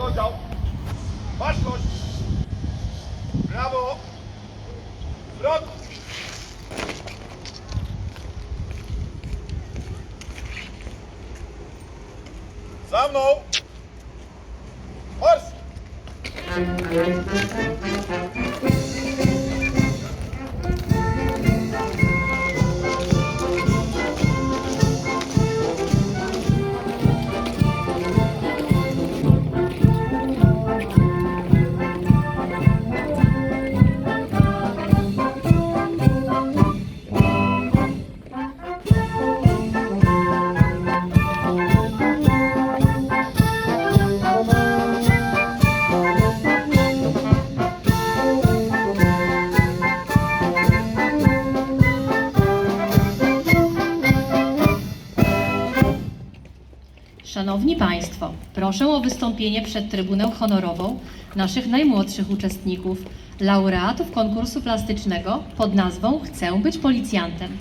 Rozdział. Baczność. Brawo. Zwrot. Za mną. Marsz. Szanowni Państwo, proszę o wystąpienie przed Trybunę Honorową naszych najmłodszych uczestników, laureatów konkursu plastycznego pod nazwą Chcę być policjantem.